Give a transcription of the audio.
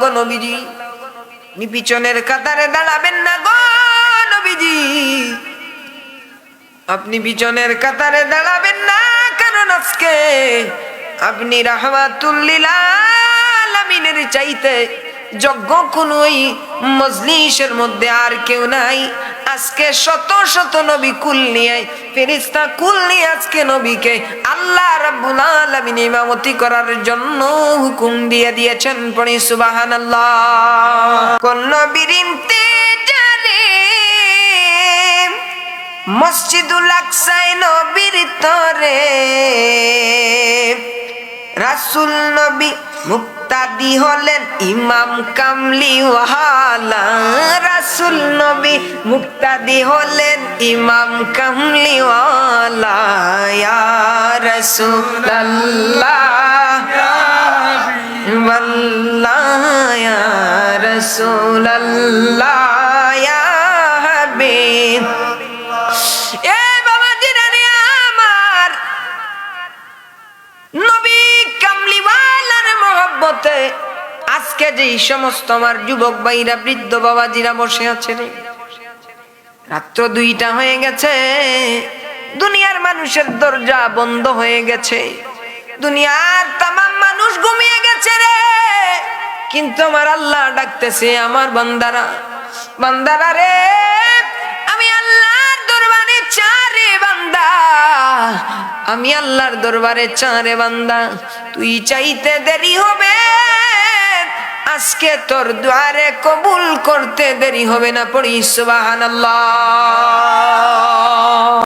গো নবীজি। নি পিছনের কাতারে দাঁড়াবেন না গো নবীজি। আপনি পিছনের কাতারে দাঁড়াবেন না, কারণ আজকে আপনি রাহমাতুল্লিল চাইতে যজ্ঞ কোন মজলিশের মধ্যে আর কেউ নাই। আজকে শত শত নবী কুল নিয়ে ফেরিস্তা কুল নিয়ে আজকে নবীকে আল্লাহ রাব্বুল আলামিন ইমামতি করার জন্য হুকুম দিয়ে দিয়েছেন পড়ি, সুবহানাল্লাহ। কোন নবীর ইন্তেজারে মসজিদুল আকসায় নবীর তরে রাসুল নবী মুক্তাদি হলেন ইমাম কামলিওয়ালা। রাসুল নবী মুক্তাদি হলেন ইমাম কামলিওয়ালা। রসুল আল্লাহ রসুল আল্লাহ মহব্বতে আজকে যে সমস্ত আমার যুবক ভাইরা, বৃদ্ধ বাবাজিরা বসে আছে রাত্র দুইটা হয়ে গেছে, দুনিয়ার মানুষের দরজা বন্ধ হয়ে গেছে। দুনিয়ার তামাম মানুষ ঘুমিয়ে গেছে রে। কিন্তু আমার আল্লাহ ডাকতেছে, আমার বান্দারা বান্দারা রে আমি আল্লাহর দরবারে চারে বান্দা, তুই চাইতে দেরি হবে। আজকে তোর দ্বারে কবুল করতে দেরি হবে না পড়ি, সুবহানাল্লাহ।